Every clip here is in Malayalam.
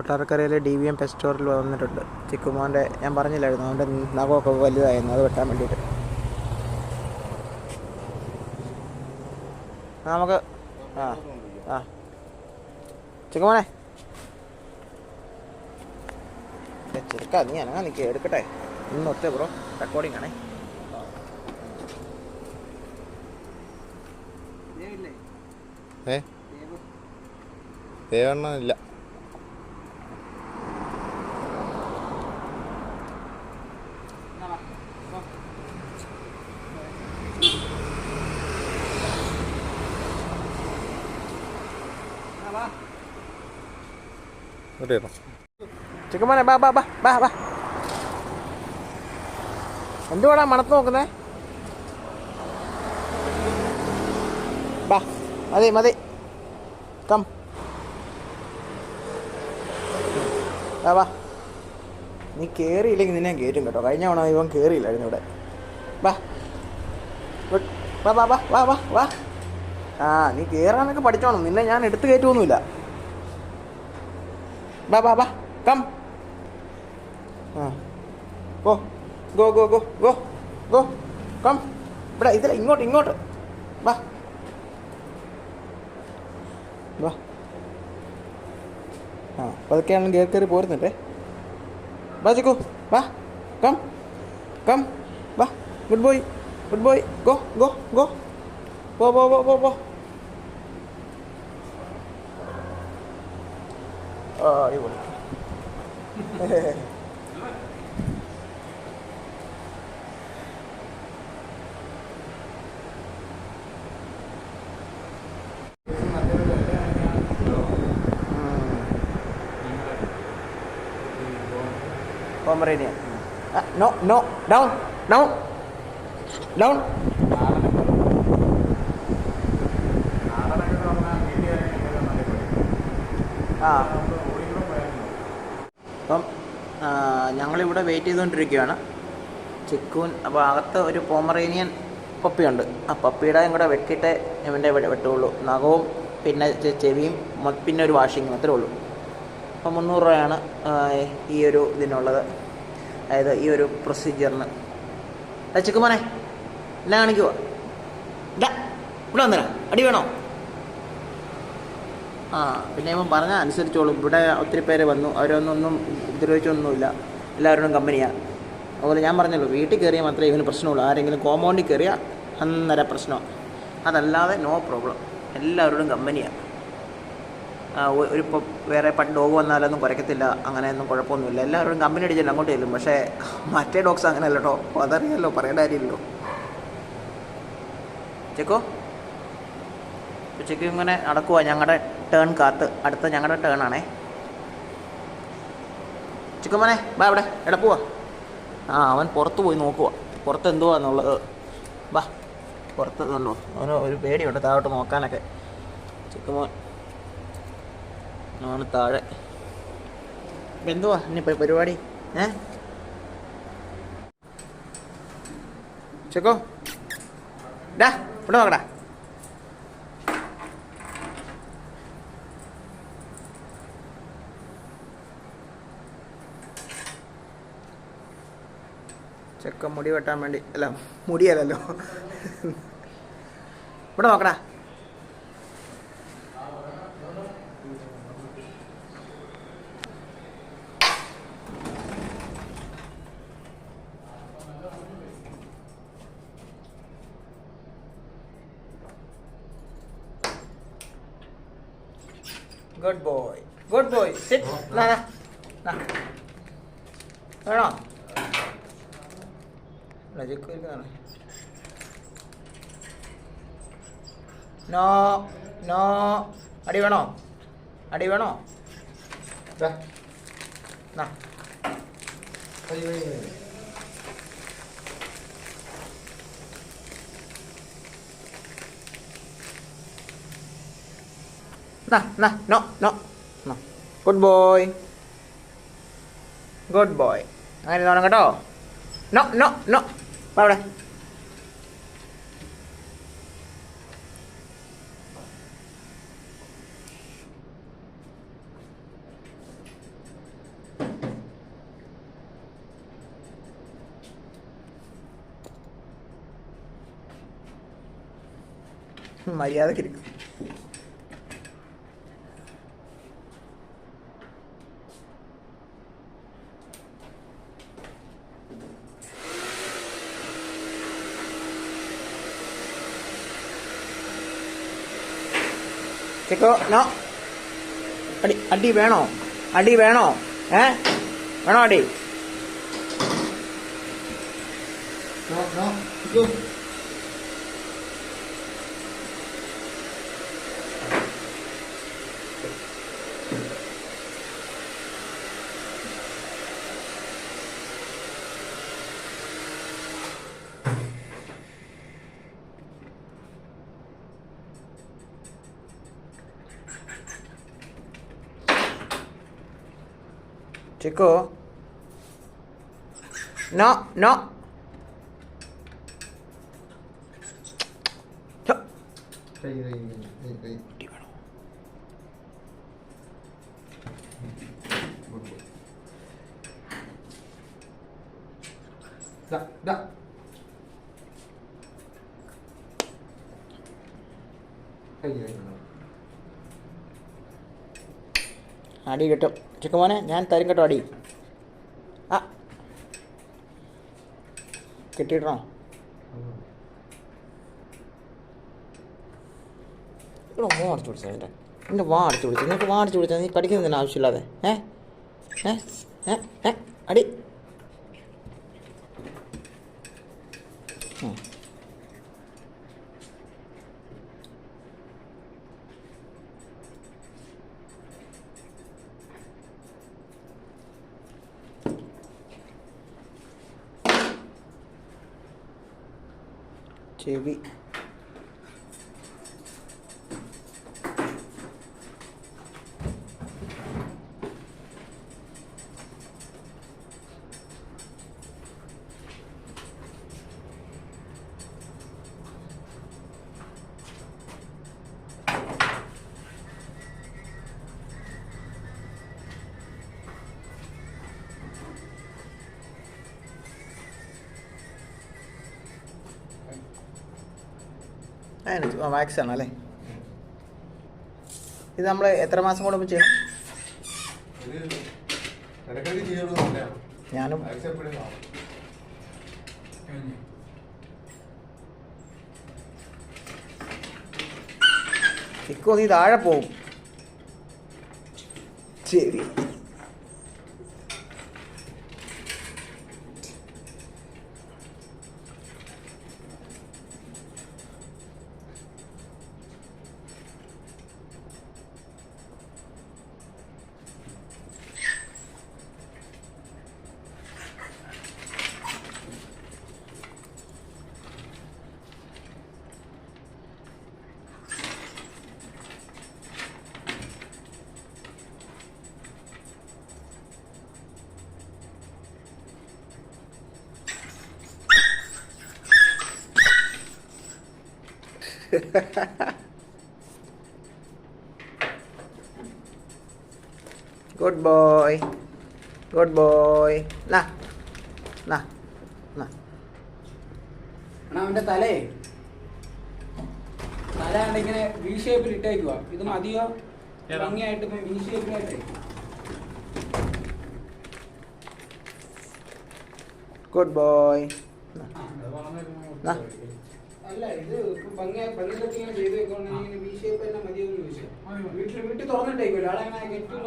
കൊട്ടാരക്കരയിലെ ഡി വി എം പെറ്റ് സ്റ്റോറിൽ വന്നിട്ടുണ്ട്. ചിക്കുമോന്റെ ഞാൻ പറഞ്ഞില്ലായിരുന്നു അവന്റെ നഖമൊക്കെ വലുതായിരുന്നു അത് വെട്ടാൻ വേണ്ടിയിട്ട്. നമുക്ക് ആ ആ. ചിക്കുമോനെ. ചെറുക്കാ നീ അനങ്ങാ നിൽക്കുക എടുക്കട്ടെ. ഇന്ന് ഒറ്റ ബ്രോ റെക്കോർഡിംഗ് ആണേ. ഏ? ദേവണ്ണ ഇല്ല ഇവിടെ ഇരുന്നോ. ചിക്കുമോനെ ബാ ബാ ബാ ബാ ബാ എന്തുവാടാ മണത്ത് നോക്കുന്നേ ബാ മതി മതി കം ബാ ബാ നീ കയറിയില്ലെങ്കിൽ നിന്നെ കയറ്റും കേട്ടോ കഴിഞ്ഞ തവണ ഇവൻ കയറിയില്ലായിരുന്നു ഇവിടെ ബാ. വാ വാ വാ വാ വാ ആ നീ കയറാനൊക്കെ പഠിച്ചോണം. നിന്നെ ഞാൻ എടുത്തു കയറ്റുമൊന്നുമില്ല ബാ ബാ ബാ കം ആ go go go go go go come ഇവിടെ ഇതില ഇങ്ങോട്ട് ഇങ്ങോട്ട് വാ വാ ആ പതുക്കെയാണ് കയറി കയറി പോരുന്നുണ്ടേ വാ ചിക്കു വാ കം കം വാ good boy good boy go go go പോ പോ പോ പോ പോ 어 이거 Pomeranian. Ah, no, no, down, down, down. Ah. അപ്പം ഞങ്ങളിവിടെ വെയിറ്റ് ചെയ്തുകൊണ്ടിരിക്കുകയാണ്. ചിക്കൂൻ അപ്പോൾ അകത്ത് ഒരു പോമറേനിയൻ പപ്പിയുണ്ട് ആ പപ്പിയുടെയും കൂടെ വെട്ടിയിട്ടേ ഇവന്റെ വെട്ടുള്ളൂ നഖവും പിന്നെ ചെവിയും പിന്നെ ഒരു വാഷിങ്ങും മാത്രമേ ഉള്ളൂ. അപ്പോൾ മുന്നൂറ് രൂപയാണ് ഈ ഒരു ഇതിനുള്ളത്. അതായത് ഈ ഒരു പ്രൊസീജിയറിന് ചിക്കുമോനെ എന്നാ കാണിക്കുവാ. ഇവിടെ വന്നിരാ അടി വേണോ? ആ പിന്നെ ഇവൻ പറഞ്ഞാൽ അനുസരിച്ചോളും. ഇവിടെ ഒത്തിരി പേര് വന്നു. അവരൊന്നൊന്നും ഉപദ്രവിച്ചൊന്നുമില്ല. എല്ലാവരോടും കമ്പനിയാണ് അതുപോലെ ഞാൻ പറഞ്ഞല്ലോ വീട്ടിൽ കയറിയാൽ മാത്രമേ ഇവന് പ്രശ്നമുള്ളൂ. ആരെങ്കിലും കോമ്പൗണ്ടിൽ കയറിയാൽ അന്നേരം പ്രശ്നം. അതല്ലാതെ നോ പ്രോബ്ലം എല്ലാവരോടും കമ്പനിയാണ് ഒരു ഇപ്പോൾ വേറെ പണ്ട് ഡോഗ് വന്നാലൊന്നും കുറയ്ക്കത്തില്ല. അങ്ങനെയൊന്നും കുഴപ്പമൊന്നുമില്ല. എല്ലാവരോടും കമ്പനി അടിച്ചില്ല അങ്ങോട്ട് ചെല്ലും. പക്ഷേ മറ്റേ ഡോഗ്സ് അങ്ങനെയല്ല കേട്ടോ അതറിയല്ലോ പറയേണ്ട കാര്യമില്ലല്ലോ. ചെക്കോ? ഉച്ചയ്ക്ക് ഇങ്ങനെ നടക്കുവാ ഞങ്ങളുടെ ടേൺ കാത്ത്. അടുത്ത ഞങ്ങളുടെ ടേൺ ആണേ. ചിക്കുമോനെ ബാ അവിടെ എവിടെ പോവാ. ആ അവൻ പുറത്ത് പോയി നോക്കുക പുറത്ത് എന്തുവാ എന്നുള്ളത്. ബാ പുറത്ത് നല്ലോ അവന് ഒരു പേടിയുണ്ട് താഴോട്ട് നോക്കാനൊക്കെ. ചിക്കുമോൻ അവന് താഴെ. എന്തുവാ? ഇനി പ- പരിപാടി? ഏ? ചെക്കോ? ഡാ ഇവിടെ നോക്കടാ. ചെക്കൻ മുടി വെട്ടാൻ വേണ്ടി. അല്ല മുടിയല്ലല്ലോ. ഇവിടെ നോക്കടാ. Good boy good boy sit വേണോ? ഇരിക്കുന്നതാണ് നോ നോ. അടി വേണോ? അടി വേണോ? No. No no good boy good boy അങ്ങനെ നോണം കേട്ടോ. No no no. Bárbara. María de Cristo. ചെക്കോ നോ. അടി അടി വേണോ? അടി വേണോ? ഏ? വേണോ അടി? No, no. Go. ചെക്കോ നോ നോ ഛ, കൈ കൈ കൈ കൈ അടി വേണോ Good boy. Da, da. കൈ കൈ അടി കിട്ടും. മോനെ ഞാൻ തരും കേട്ടോ അടി. ആ. കിട്ടിയിട്ടോ ഇവിടെ വാ അടച്ചു പിടിച്ചത് എന്റെ. എന്റെ വാ അടച്ചു പിടിച്ചത് നിനക്ക് വാ നീ പഠിക്കുന്നതിന് ആവശ്യമില്ലാതെ? ഏ? ഏ? ഏ? ഏ? അടി. చెవి ചെവി വാക്സ് ആണ് അല്ലേ? ഇത് നമ്മൾ എത്ര മാസം കൂടുമ്പോൾ ചെയ്യണം? ഞാനും. ചിക്കോ നീ താഴെ പോവും. ചെവി ഗുഡ് ബോയ് ഗുഡ് ബോയ് ലാ ലാ ലാ എടാ അവന്റെ തലേ തല കണ്ട് ഇങ്ങനെ വി ഷേപ്പിൽ ഇട്ടേക്കുക ഇത് മതിയോ? ഭംഗിയായിട്ട് ഇപ്പം വി ഷേപ്പിലായിട്ടേ ഗുഡ് ബോയ്. അല്ല ഇത് ഭംഗി ഭംഗിയിലൊക്കെ ഇങ്ങനെ ചെയ്ത് വെക്കണമെങ്കിൽ വി ഷേപ്പ് തന്നെ മതിയെന്ന് ചോദിച്ചു. വീട്ടിൽ വീട്ടിൽ തുറന്നിട്ടേക്കുമല്ലോ ആളെ അങ്ങനെ കെട്ടുള്ള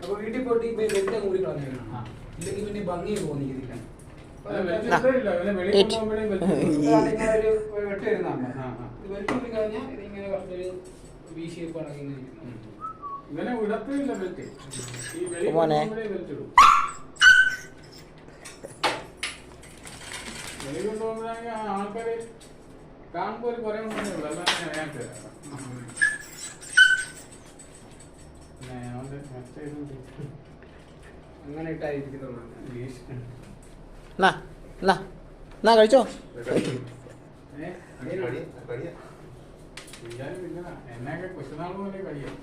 അപ്പൊ വീട്ടിൽ പോയിട്ട് ഈ ബെൽറ്റ് കൂടി കളഞ്ഞേക്കണം. ഇല്ലെങ്കിൽ പിന്നെ ഭംഗി ഒരു വെട്ട് വരുന്നതാണ്. ഇത് ബെൽറ്റ് കൂടി കഴിഞ്ഞാൽ ഇതിങ്ങനെ കുറച്ചൊരു വി ഷേപ്പ് ഇങ്ങനെ ഇരിക്കുന്നു ഇങ്ങനെ വിടത്തില്ല ബെൽറ്റ് ഈ വെളി ഇടും വെളി കൊണ്ടുപോകുമ്പോഴാണെങ്കിൽ ആൾക്കാര് കാണുമ്പോൾ ഒരു കുറേ ഉണ്ടെന്നേ ഉള്ളൂ. അല്ലാതെ ഞാൻ ഞാൻ തരാം പിന്നെ അവന്റെ മറ്റേ അങ്ങനെ ഇട്ടായിരിക്കുന്നുള്ളൂ നാ നാ നാ കഴിച്ചോ? എന്നൊക്കെ കഴിയും.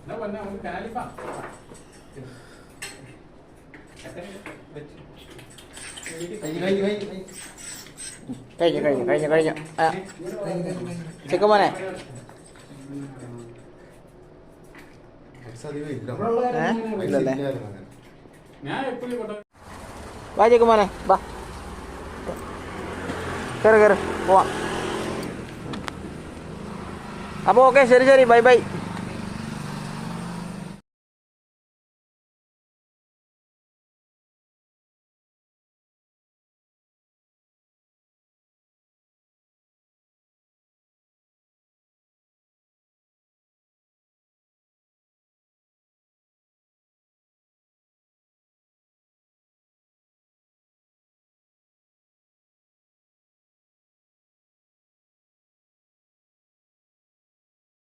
എന്നാ പറഞ്ഞ നമുക്ക് കാലിപ്പാ കഴിഞ്ഞു കഴിഞ്ഞു കഴിഞ്ഞു കഴിഞ്ഞു. ചിക്കുമോനെ ഇല്ലല്ലേ? വാ ചിക്കുമോനെ വാ. കയറി കയറി പോവാം. അപ്പോൾ ഓക്കെ ശരി ശരി ബൈ ബൈ.